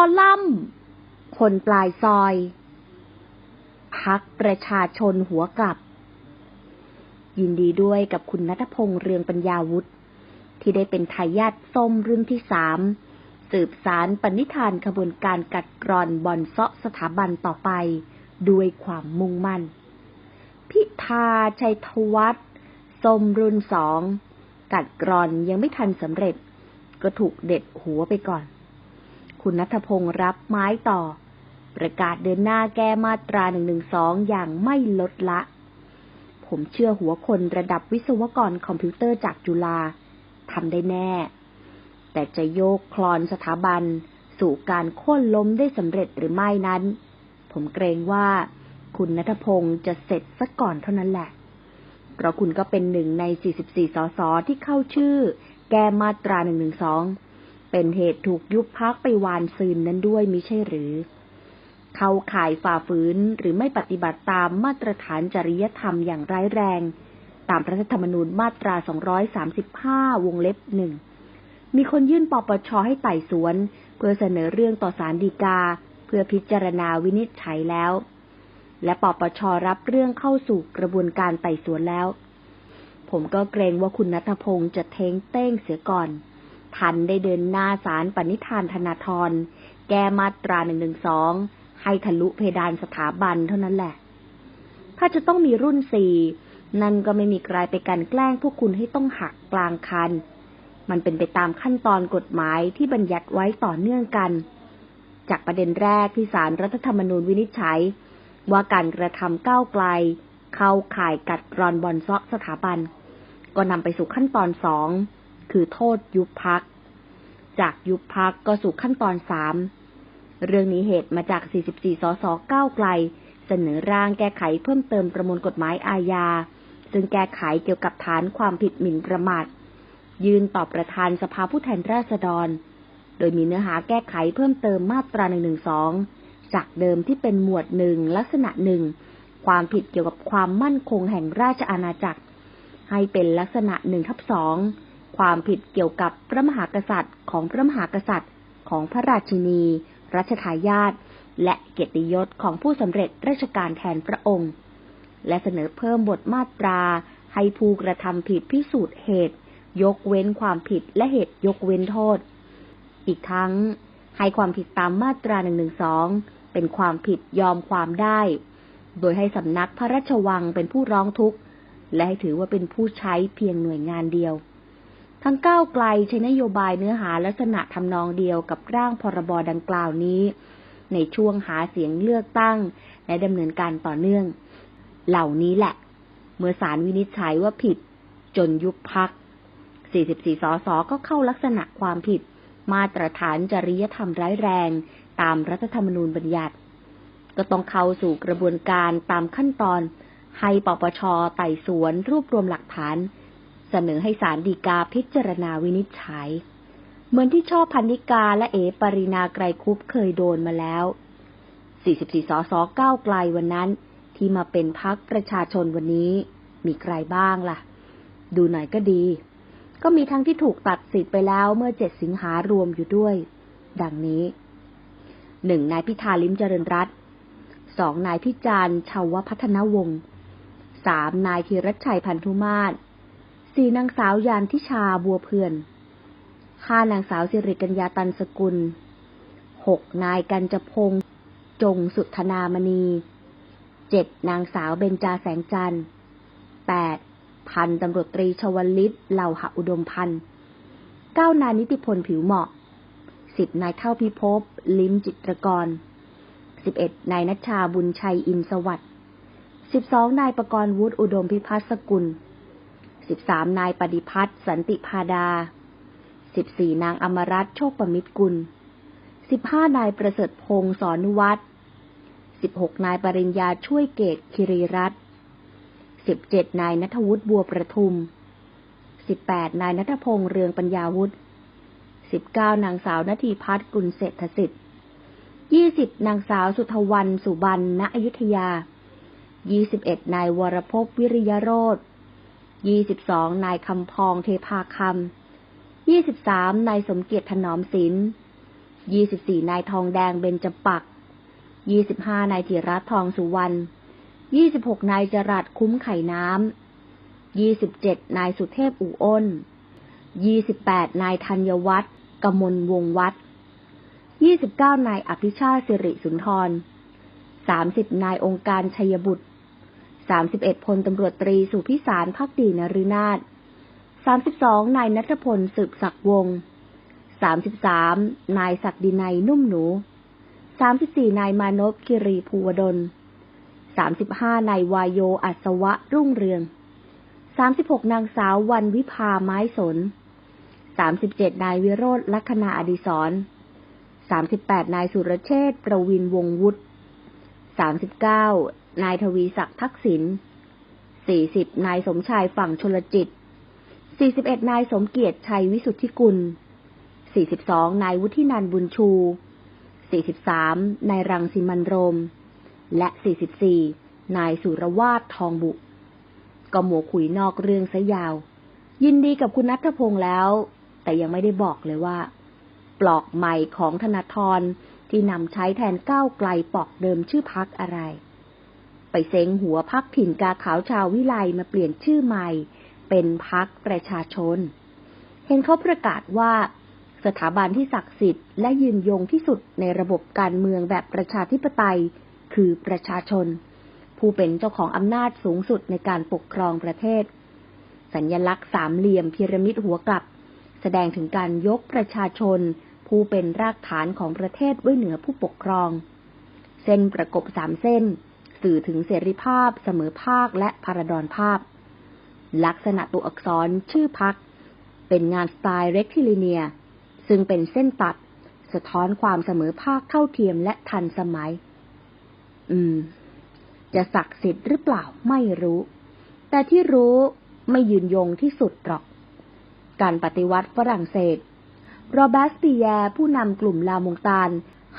อลัมน์ คนปลายซอย พักประชาชนหัวกลับ ยินดีด้วยกับคุณนัทพงษ์เรืองปัญญาวุฒิที่ได้เป็นทายาทส้มรุ่นที่สามสืบสารปณิธานขบวนการกัดกร่อนบอนเซาะสถาบันต่อไป ด้วยความมุ่งมั่น พิธาชัยทวัฒน์ส้มรุ่นสองกัดกร่อนยังไม่ทันสำเร็จ ก็ถูกเด็ดหัวไปก่อน คุณนัทพงษ์รับไม้ต่อ ประกาศเดินหน้าแก้มาตราหนึ่งหนึ่งสองอย่างไม่ลดละ ผมเชื่อหัวคนระดับวิศวกรคอมพิวเตอร์จากจุฬาทำได้แน่ แต่จะโยกคลอนสถาบัน สู่การโค่นล้มได้สำเร็จหรือไม่นั้น ผมเกรงว่าคุณนัทพงศ์จะเสร็จซะก่อนเท่านั้นแหละ เพราะคุณก็เป็นหนึ่งใน 44 สสที่เข้าชื่อ แก้มาตรา 112 เป็นเหตุถูกยุบพักไปวานซืนนั้นด้วยมิใช่หรือ เขาข่ายฝ่าฝืนหรือไม่ปฏิบัติตามมาตรฐานจริยธรรมอย่างร้ายแรง ตามรัฐธรรมนูญมาตรา 235 วงเล็บหนึ่ง มีคนยื่นปปชให้ไต่สวน เพื่อเสนอเรื่องต่อศาลฎีกา เพื่อพิจารณาวินิจฉัยแล้ว และปปชรับเรื่องเข้าสู่กระบวนการไต่สวนแล้ว ผมก็เกรงว่าคุณนัทพงศ์จะเท้งเต้งเสียก่อน ทันได้เดินหน้าศาลปณิธานธนาธร แก้มาตรา112ให้ทะลุเพดานสถาบันเท่านั้นแหละ ถ้าจะต้องมีรุ่นสี่นั่นก็ไม่มีใครไปกันแกล้งพวกคุณให้ต้องหักกลางคัน มันเป็นไปตามขั้นตอนกฎหมายที่บัญญัติไว้ต่อเนื่องกัน จากประเด็นแรกที่สารรัฐธรรมนูญวินิจฉัย ว่าการกระทำก้าวไกล เข้าข่ายกัดกรอนบอนซอกสถาบัน ก็นำไปสู่ขั้นตอนสอง คือโทษยุบพัก จากยุบพักก็สู่ขั้นตอนสามเรื่องนี้เหตุมาจาก 44 สสก้าวไกล เสนอร่างแก้ไขเพิ่มเติมประมวลกฎหมายอาญา ซึ่งแก้ไขเกี่ยวกับฐานความผิดหมิ่นประมาท ยืนต่อประธานสภาผู้แทนราษฎร โดยมีเนื้อหาแก้ไขเพิ่มเติมมาตรา1นึจากเดิมที่เป็นหมวดหนึ่งลักษณะหนึ่งความผิดเกี่ยวกับความมั่นคงแห่งราชอาณาจักร ให้เป็นลักษณะหนึ่งทับสอง ความผิดเกี่ยวกับพระมหากษัตริย์ของพระมหากษัตริย์ของพระราชินี รัชทายาทและเกียรติยศของผู้สำเร็จราชการแทนพระองค์ และเสนอเพิ่มบทมาตรา ให้ผู้กระทำผิดพิสูจน์เหตุ ยกเว้นความผิดและเหตุยกเว้นโทษ อีกทั้งให้ความผิดตามมาตรา1นึเป็นความผิดยอมความได้ โดยให้สำนักพระราชวังเป็นผู้ร้องทุกข์ และให้ถือว่าเป็นผู้ใช้เพียงหน่วยงานเดียว ทั้งก้าวไกลใช้นโยบายเนื้อหาลักษณะทำนองเดียวกับร่างพรบดังกล่าวนี้ ในช่วงหาเสียงเลือกตั้ง และดำเนินการต่อเนื่อง เหล่านี้แหละ เมื่อศาลวินิจฉัยว่าผิด จนยุบพัก 44 สส ก็เข้าลักษณะความผิด มาตรฐานจริยธรรมร้ายแรง ตามรัฐธรรมนูญบัญญัติ ก็ต้องเข้าสู่กระบวนการตามขั้นตอน ให้ปปชไต่สวนรวบรวมหลักฐาน เสนอให้ศาลฎีกาพิจารณาวินิจฉัย เหมือนที่ชอบพันนิกาและเอปรินาไกรคุปเคยโดนมาแล้ว 44 สสก้าวไกลวันนั้น ที่มาเป็นพักประชาชนวันนี้ มีใครบ้างล่ะ ดูหน่อยก็ดี ก็มีทั้งที่ถูกตัดสิทธิ์ไปแล้วเมื่อเจ็ดสิงหารวมอยู่ด้วย ดังนี้หนึ่งนายพิธาลิมเจริญรัตสองนายพิจารณ์ชาวพัฒนวงศ์สามนายธีรชัยพันธุมาศ สี่นางสาวยานทิชาบัวเพื่อนห้านางสาวสิริกัญญาตันสกุลหกนายกันจพงศ์จงสุธนามณีเจ็ดนางสาวเบญจาแสงจันทร์แปดพันตำรวจตรีชวลิตเหล่าหอุดมพันธ์เก้านายนิติพลผิวเหมาะสิบนายเท่าพิภพลิ้มจิตรกรสิบเอ็ดนายนัชชาบุญชัยอินสวัสดิ์สิบสองนายประกรณ์วุฒิอุดมพิพัฒน์สกุล สิบสามนายปฏิพัฒน์สันติพาดา สิบสี่นางอมรัตโชคประมิตรกุล สิบห้านายประเสริฐพงศ์สอนุวัฒน์สิบหกนายปริญญาช่วยเกตคิริรัตสิบเจ็ดนายนัทวุฒิบัวประทุม สิบแปดนายนัทพงษ์เรืองปัญญาวุฒิสิบเก้านางสาวนาทีพัฒน์กุลเศรษฐสิทธิ์ยี่สิบนางสาวสุทวันสุบรรณอยุธยายี่สิบเอ็ดนายวรพวิริยโรธ ยี่สิบสองนายคำพองเทพาคำยี่สิบสามนายสมเกียรติถนอมศิลป์24นายทองแดงเบญจปัก25นายจิรัตทองสุวรรณ26นายจรัดคุ้มไข่น้ำ27นายสุเทพอู่อ้น28นายธัญวัฒน์กมลวงวัฒน์29นายอภิชาติสิริสุนทร30นายองค์การชัยบุตร 31พลตำรวจตรีสุพิสารพักดีนฤนาถ32นายนัทพลสืบศักดิ์วงศ์33นายศักดินัยนุ่มหนู 34นายมานพคิรีภูวดล 35นายวายโยอัศวะรุ่งเรือง 36นางสาววันวิภาไม้สน 37นายวิโรธลัคนาอดิศร38นายสุรเชษประวินวงวุฒิ39 นายทวีศักดิ์ทักษิณ40นายสมชายฝั่งชลจิต41นายสมเกียรติชัยวิสุทธิกุล42นายวุฒินันบุญชู43นายรังสิมันโรม และ44นายสุรวาททองบุ ก็หมัวขุยนอกเรื่องซะยาว ยินดีกับคุณนัทพงษ์แล้ว แต่ยังไม่ได้บอกเลยว่า ปลอกใหม่ของธนาธรที่นำใช้แทนก้าวไกลปอกเดิมชื่อพักอะไร ไปเซ็งหัวพักถิ่นกาขาวชาววิไลมาเปลี่ยนชื่อใหม่ เป็นพักประชาชน เห็นเขาประกาศว่าสถาบันที่ศักดิ์สิทธิ์และยืนยงที่สุดในระบบการเมืองแบบประชาธิปไตย คือประชาชน ผู้เป็นเจ้าของอำนาจสูงสุดในการปกครองประเทศ สัญญลักษณ์สามเหลี่ยมพีระมิดหัวกลับ แสดงถึงการยกประชาชน ผู้เป็นรากฐานของประเทศไว้เหนือผู้ปกครอง เส้นประกบสามเส้น สื่อถึงเสรีภาพ เสมอภาคและพารดอนภาพ ลักษณะตัวอักษรชื่อพัก เป็นงานสไตล์เรกทิลิเนีย ซึ่งเป็นเส้นตัด สะท้อนความเสมอภาคเท่าเทียมและทันสมัย อืม จะศักดิ์สิทธิ์หรือเปล่าไม่รู้ แต่ที่รู้ไม่ยืนยงที่สุดหรอก การปฏิวัติฝรั่งเศสโรเบสปีแยผู้นำกลุ่มลามงตาน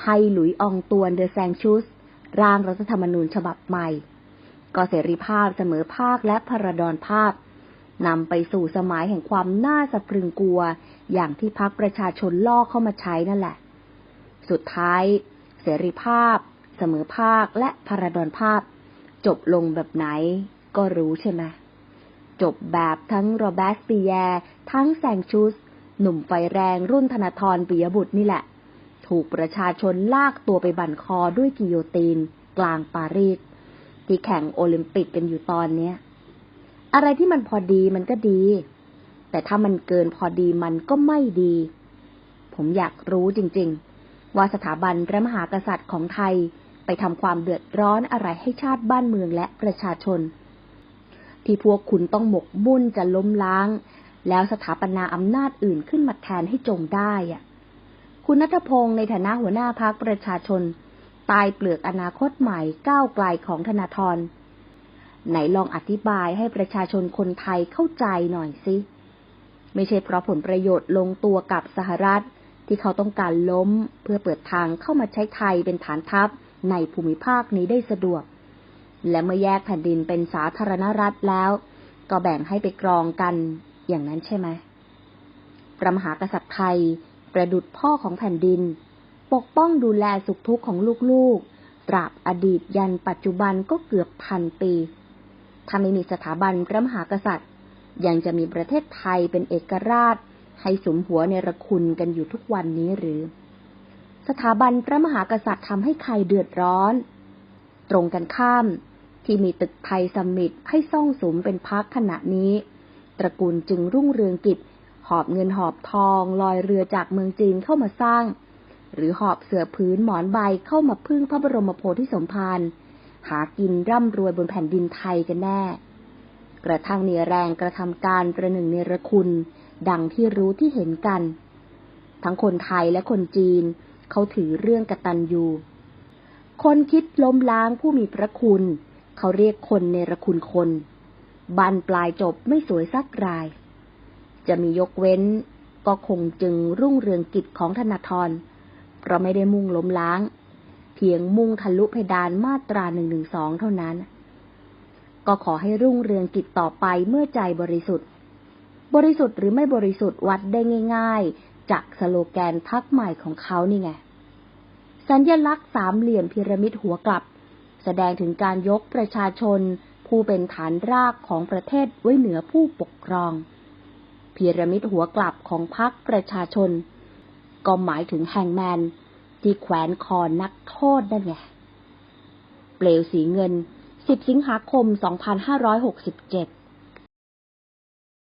ให้หลุยอองตวนเดอแซงชุส ร่างรัฐธรรมนูญฉบับใหม่ ก็เสรีภาพเสมอภาคและพระดอนภาพนำไปสู่สมัยแห่งความน่าสะพรึงกลัว อย่างที่พักประชาชนล่อเข้ามาใช้นั่นแหละ สุดท้าย เสรีภาพ เสมอภาคและพระดอนภาพ จบลงแบบไหนก็รู้ใช่ไหมจบแบบทั้งโรเบสปีแยร์ทั้งแซงชุสหนุ่มไฟแรงรุ่นธนาธรปิยบุตรนี่แหละ ถูกประชาชนลากตัวไปบั่นคอด้วยกิโยตีนกลางปารีสที่แข่งโอลิมปิกกันอยู่ตอนเนี้ย อะไรที่มันพอดีมันก็ดี แต่ถ้ามันเกินพอดีมันก็ไม่ดี ผมอยากรู้จริง ๆ ว่าสถาบันพระมหากษัตริย์ของไทยไปทำความเดือดร้อนอะไรให้ชาติบ้านเมืองและประชาชน ที่พวกคุณต้องหมกมุ่นจะล้มล้าง แล้วสถาปนาอำนาจอื่นขึ้นมาแทนให้จงได้อะ คุณนัทพงศ์ในฐานะหัวหน้าพักประชาชน ตายเปลือกอนาคตใหม่ก้าวไกลของธนาธร ไหนลองอธิบายให้ประชาชนคนไทยเข้าใจหน่อยสิ ไม่ใช่เพราะผลประโยชน์ลงตัวกับสหรัฐ ที่เขาต้องการล้มเพื่อเปิดทางเข้ามาใช้ไทยเป็นฐานทัพในภูมิภาคนี้ได้สะดวก และเมื่อแยกแผ่นดินเป็นสาธารณรัฐแล้ว ก็แบ่งให้ไปกรองกันอย่างนั้นใช่ไหมพระมหากษัตริย์ไทย ประดุดพ่อของแผ่นดิน ปกป้องดูแลสุขทุกข์ของลูกๆ ตราบอดีตยันปัจจุบันก็เกือบพันปี ถ้าไม่มีสถาบันพระมหากษัตริย์ ยังจะมีประเทศไทยเป็นเอกราช ให้สมหัวในระคุณกันอยู่ทุกวันนี้หรือ สถาบันพระมหากษัตริย์ทำให้ใครเดือดร้อน ตรงกันข้ามที่มีตึกไทยสมิตให้ซ่องสมเป็นพักขณะนี้ ตระกูลจึงรุ่งเรืองกิจ หอบเงินหอบทองลอยเรือจากเมืองจีนเข้ามาสร้าง หรือหอบเสือพื้นหมอนใบเข้ามาพึ่งพระบรมโพธิสมภารหากินร่ำรวยบนแผ่นดินไทยกันแน่ กระทั่งเนแรงกระทำการประหนึ่งเนรคุณ ดังที่รู้ที่เห็นกัน ทั้งคนไทยและคนจีน เขาถือเรื่องกตัญญูคนคิดล้มล้างผู้มีพระคุณ เขาเรียกคนเนรคุณคน บันปลายจบไม่สวยสักราย จะมียกเว้น ก็คงจึงรุ่งเรืองกิจของธนาธรเพราะไม่ได้มุ่งล้มล้าง เพียงมุ่งทะลุเพดานมาตราหนึ่งหนึ่งสองเท่านั้น ก็ขอให้รุ่งเรืองกิจต่อไปเมื่อใจบริสุทธิ์ บริสุทธิ์หรือไม่บริสุทธิ์วัดได้ง่าย ๆ จากสโลแกนทักใหม่ของเขานี่ไง สัญญลักษณ์สามเหลี่ยมพีระมิดหัวกลับ แสดงถึงการยกประชาชนผู้เป็นฐานรากของประเทศไว้เหนือผู้ปกครอง พีระมิดหัวกลับของพรรคประชาชน ก็หมายถึงแฮงแมน ที่แขวนคอนักโทษนั่นไง เปลวสีเงิน 10 สิงหาคม 2567